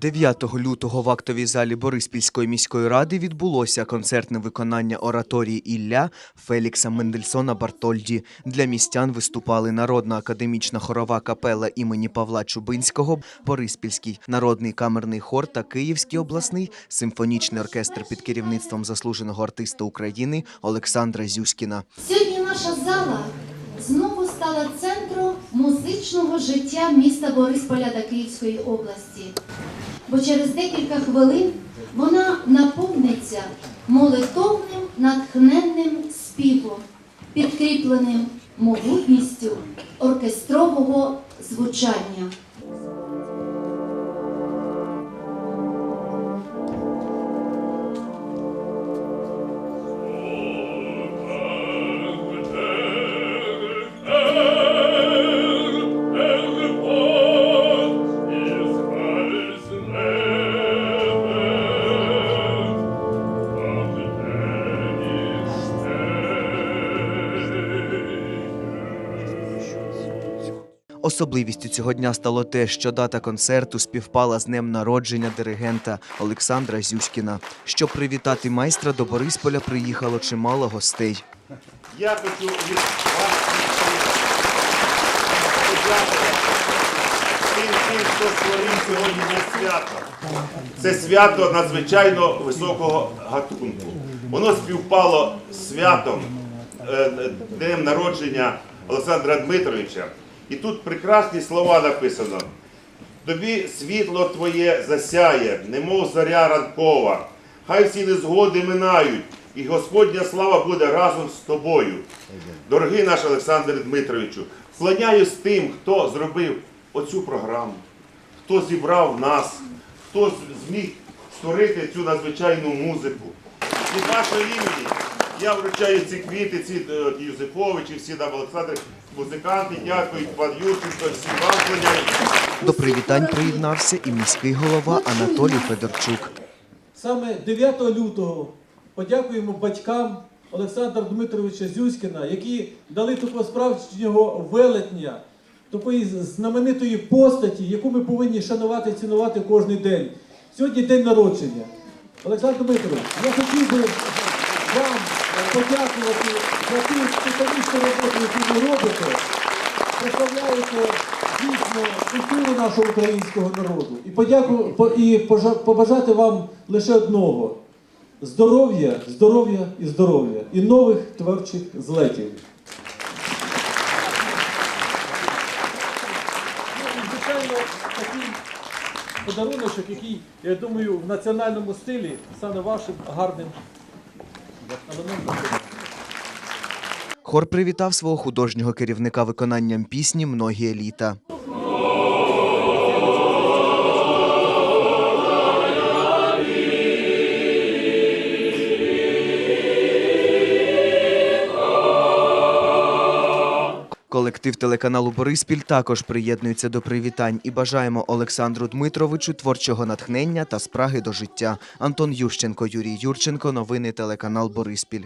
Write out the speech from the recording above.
9 лютого в актовій залі Бориспільської міської ради відбулося концертне виконання ораторії Ілля Фелікса Мендельсона Бартольді. Для містян виступали народна академічна хорова капела імені Павла Чубинського, Бориспільський народний камерний хор та Київський обласний симфонічний оркестр під керівництвом заслуженого артиста України Олександра Зюськіна. Сьогодні наша зала знову стала центром музичного життя міста Борисполя та Київської області. Бо через декілька хвилин вона наповниться молитовним натхненним співом, підкріпленим могутністю оркестрового звучання. Особливістю цього дня стало те, що дата концерту співпала з днем народження диригента Олександра Зюськіна. Щоб привітати майстра до Борисполя приїхало чимало гостей. Я хочу тим, хто створив сьогодні на свято. Це свято надзвичайно високого гатунку. Воно співпало з святом е, днем народження Олександра Дмитровича. І тут прекрасні слова написано. Тобі світло твоє засяє, немов заря ранкова. Хай всі незгоди минають, і Господня слава буде разом з тобою. Дорогий наш Олександр Дмитровичу, вклоняюсь тим, хто зробив оцю програму, хто зібрав нас, хто зміг створити цю надзвичайну музику. Від вашого імені я вручаю ці квіти, ці е, от Юзефович і всі там Олександр, музиканти, дякують, пан Юрченко, всім вам вклоняюсь. До привітань приєднався і міський голова Анатолій Федорчук. Саме 9 лютого подякуємо батькам Олександра Дмитровича Зюськіна, які дали такого справжнього велетня, такої знаменитої постаті, яку ми повинні шанувати і цінувати кожен день. Сьогодні день народження. Олександр Дмитрович, я хотів би подякувати за ту спеціалістичну роботу, яку ви робите прославляєте дійсно культуру нашого українського народу. І подяку і побажати вам лише одного: здоров'я, здоров'я і здоров'я, і нових творчих злетів. Ну, Звичайно, такий подаруночок, який, я думаю, в національному стилі стане вашим гарним. Хор привітав свого художнього керівника виконанням пісні Многі літа. Колектив телеканалу Бориспіль також приєднується до привітань і бажаємо Олександру Дмитровичу творчого натхнення та спраги до життя. Антон Ющенко, Юрій Юрченко. Новини телеканал Бориспіль.